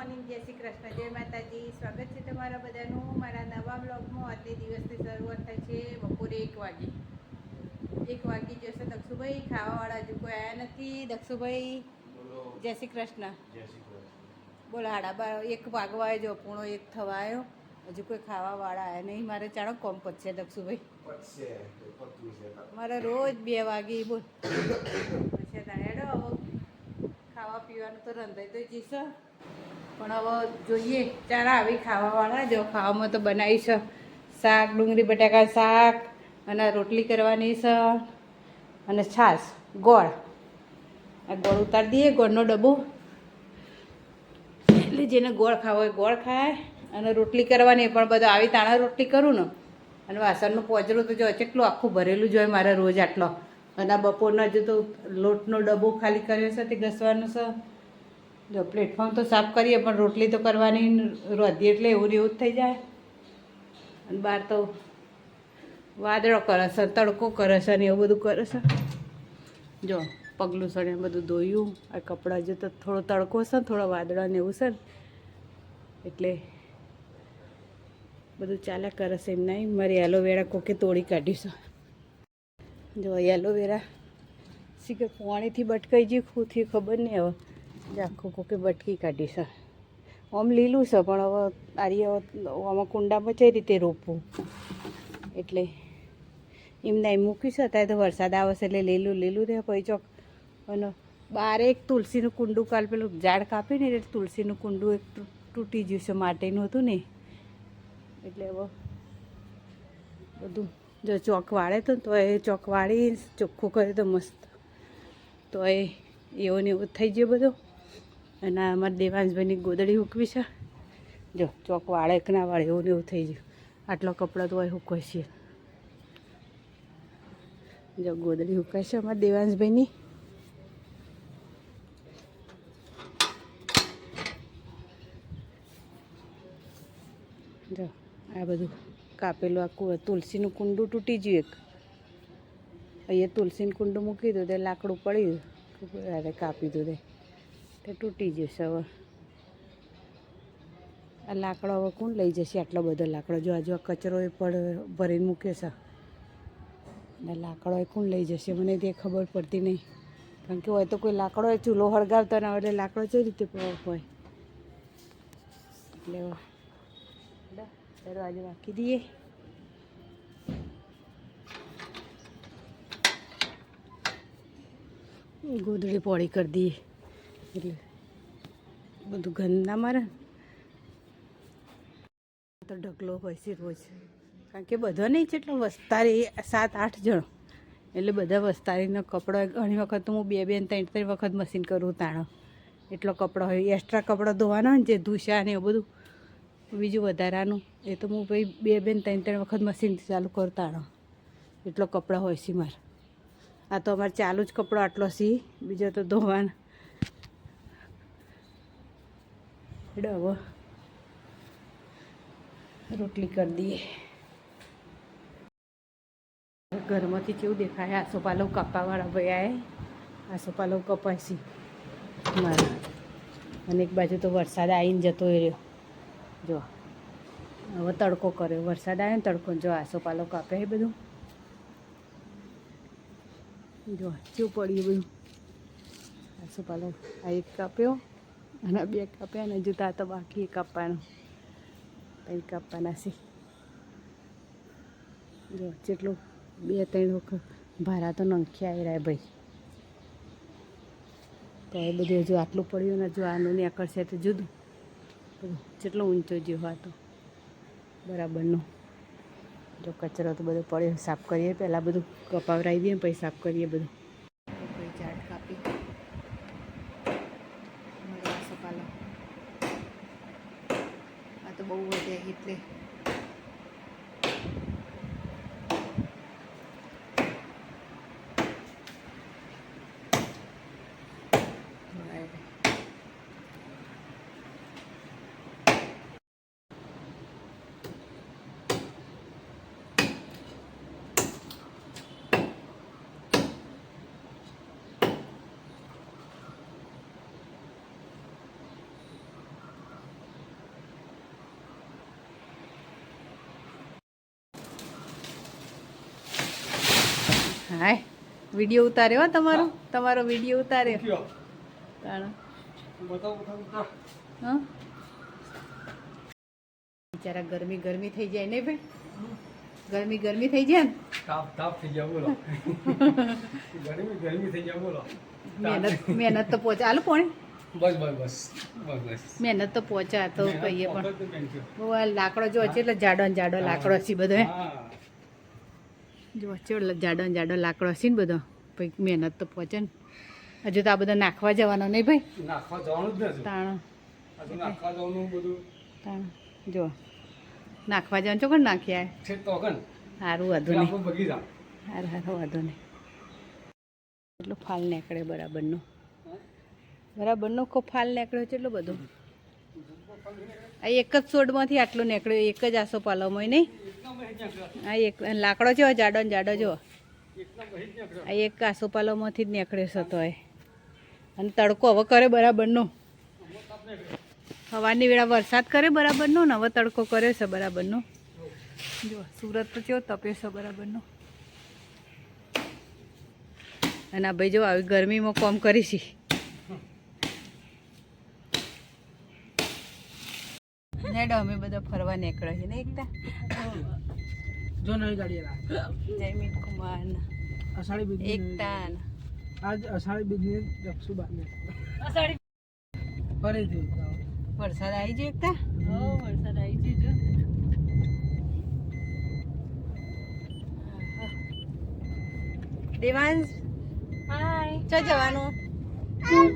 Morning જય શ્રી કૃષ્ણ જય માતાજી. સ્વાગત છે તમારા બધાનું મારા નવા બ્લોગમાં. આજની દિવસની શરૂઆત થાય છે બપોરે એક વાગે. એક વાગે જશે દક્ષુભાઈ ખાવાવાળા હજુ કોઈ આવ્યા નથી. દક્ષુભાઈ જય શ્રી કૃષ્ણ. બોલો હાડા બાર એક વાગવા જો પૂણો એક થવા આવ્યો. હજુ કોઈ ખાવાવાળા આવ્યા નહીં. મારે ચાણો કોમ પતશે દક્ષુભાઈ. મારે રોજ બે વાગે બોલ. પછી તારે હેડો ખાવા પીવાનું તો રંધાઈ તો જઈશ. પણ હવે જોઈએ, ચારા આવી ખાવાવાળા જો. ખાવામાં તો બનાવી છે શાક, ડુંગળી, બટાકા શાક અને રોટલી કરવાની છે અને છાશ, ગોળ. આ ગોળ ઉતારી દઈએ, ગોળનો ડબ્બો. એટલે જેને ગોળ ખાવો હોય ગોળ ખાય અને રોટલી કરવાની પણ બધું આવી તાણા રોટલી કરું ને, અને વાસણનું પોચરું તો જો કેટલું આખું ભરેલું જ હોય મારે રોજ આટલો. અને બપોરના જો તો લોટનો ડબ્બો ખાલી કર્યો છે, તે ઘસવાનું છે. જો પ્લેટફોર્મ તો સાફ કરીએ, પણ રોટલી તો કરવાની રોધી એટલે એવું રેવું જ થઈ જાય. અને બહાર તો વાદળો કરે છે, તડકો કરે છે ને એવું બધું કરે છે. જો પગલું સણે બધું ધોયું, આ કપડાં જો તો થોડો તડકો છે ને થોડો વાદળા ને એવું છે ને, એટલે બધું ચાલ્યા કરે છે એમ નહીં. મારી એલોવેરા કોકે તોડી કાઢ્યું છે. જો એલોવેરા શીખે પાણીથી બટકાઈ ગયું ખૂથી ખબર નહીં હવે. જે આખું કોકે બટકી કાઢી છે. આમ લીલું છે, પણ હવે આરી આમાં કુંડામાં કઈ રીતે રોપવું. એટલે એમને એમ મૂક્યું છે, અત્યારે તો વરસાદ આવે છે એટલે લીલું લીલું રહે પછી ચોક. અને બારે એક તુલસીનું કુંડું કાલ પેલું ઝાડ કાપ્યું ને એટલે તુલસીનું કુંડું એક તૂટી ગયું છે માટીનું હતું ને. એટલે હવે બધું જો ચોક વાળે તો તો એ ચોક વાળી ચોખ્ખું કરે તો મસ્ત. તો એ એવો ને એવું થઈ ગયો બધો. અને આ અમારા દેવાંશભાઈની ગોદડી હૂકવી છે. જો, ચોક વાળે કે ના વાળે એવું ને એવું થઈ ગયું. આટલો કપડો તો હોય હૂકવાય છે. જો, ગોદડી હૂકાય છે અમારા દેવાંશભાઈની. જો, આ બધું કાપેલું આખું, તુલસીનું કુંડું તૂટી ગયું એક. અહીંયા તુલસીનું કુંડું મૂકી દીધું તે લાકડું પડ્યું. અરે કાપી તે તે તૂટી જશે હવે. આ લાકડો હવે કોણ લઈ જશે આટલો બધો લાકડો? જો આજુ કચરો એ પડ, ભરીને મૂકે છે. અને લાકડો એ કોણ લઈ જશે? મને તે ખબર પડતી નહીં. કારણ કે હોય તો કોઈ લાકડો ચૂલો હળગાવતા ના એટલે લાકડો કઈ રીતે હોય? એટલે દરવાજો રાખી દઈએ ગોદડી પોળી કરી દઈએ. એટલે બધું ગંદા મારે. તો ઢગલો હોય છે. રોજ કારણ કે બધા નહીં છે એટલે વસ્તારી સાત, આઠ જણ. એટલે બધા વસ્તારીનો કપડો ઘણી વખત તો હું બે બે ત્રણ ત્રણ વખત મશીન કરું તાણો. એટલો કપડો હોય એક્સ્ટ્રા કપડાં ધોવાનો ને જે ધૂસા ને એવું બધું. બીજું વધારાનું. એ તો હું ભાઈ બે બે ત્રણ ત્રણ વખત મશીન ચાલુ કરું તાણો. એટલો કપડાં હોય છે મારે. આ તો અમારે ચાલુ જ કપડો આટલો સી બીજો તો ધોવાના. એટલે રોટલી કરી દઈએ. ઘરમાંથી કેવું દેખાય? આસો પાલવ કપાવાળા આવે આસો પાલવ કપાસી મારા. અને એક બાજુ તો વરસાદ આવીને જતો રહ્યો. જો. હવે તડકો કર્યો. વરસાદ આવ્યો ને તડકો. જો આસો કાપે એ બધું. જો કેવું પડ્યું બધું. આસો પાલવ આ એક કાપ્યો. અને બે કાપ્યા ને હજુ તા બાકી કાપવાનું. પછી કાપવાના છે. જો, જેટલું બે ત્રણ વખત ભારા તો નંખ્યા આવી રહ્યા ભાઈ. તો એ બધું હજુ આટલું પડ્યું ને જો આનું ને આકર્ષે તો જુદું. જેટલો ઊંચો જેવો હતો બરાબરનો. જો કચરો તો બધો પડ્યો, સાફ કરીએ પહેલાં બધું કપાવરાવી દઈએ પછી સાફ કરીએ બધું. ઝાડ કાપી મરવા સપાલો આ તો બહુ વધે એટલે હાય. વીડિયો ઉતાર્યો હો તમારો? તમારો વીડિયો ઉતાર્યો બિચારા ગરમી ગરમી થઈ જાય ને ભાઈ? ગરમી ગરમી થઈ જાય ને? તાપ તાપ થઈ જાય બોલો. ગરમી ગરમી થઈ જાય બોલો. મહેનત મહેનત તો પહોંચે. હાલો પણ. બસ બસ બસ મહેનત તો પહોંચા તો કહીએ પણ. લાકડો જો છે. એટલે જાડો ને જાડો લાકડો છે બધો જો ચેવડો જાડો ને જાડો લાકડો હશે ને બધો. ભાઈ મહેનત તો પહોંચે ને. હજુ તો આ બધા નાખવા જવાનો નહીં ભાઈ? નાખવા જવાનું જ નથી. તાણ. નાખવા જવાનું બધું. તાણ. જો. નાખવા જવાનું ચોકડ નાખ્યા છે તો કન સારું વાંધો નહીં. બગીચા હાર હાર વાંધો નહીં. એટલો ફાલ નીકળે બરાબરનો. બરાબરનો કો ફાલ નીકળ્યો છે એટલો બધો. આ એક જ સોડમાંથી આટલો નીકળ્યો એક જ આસો પાલવમાં નહીં? આ એક લાકડો છે, જાડો ને જાડો જો. આ એક આસો પાલવમાંથી જ નીકળ્યો છે તો એ અને તડકો હવે કરે બરાબરનો. હવાની વેળા વરસાદ કરે બરાબરનો ને હવે તડકો કરે છે બરાબરનો. જો, સુરત તો કેવો તપે છે બરાબરનો. અને આ ભાઈ જો આવી ગરમીમાં કોમ કરી છે. નેડો અમે બધા ફરવા નીકળ્યા છે ને એકતા જો નવી ગાડી જયમીન કુમાર અષાઢી એકતા ને. આજ અષાઢી બીજની જપસુ બાને અષાઢી ફરીથી વરસાદ આવી ગયો એકતા? હો વરસાદ આવી ગયો દેવાંશ હાય ચો જવાનું. હું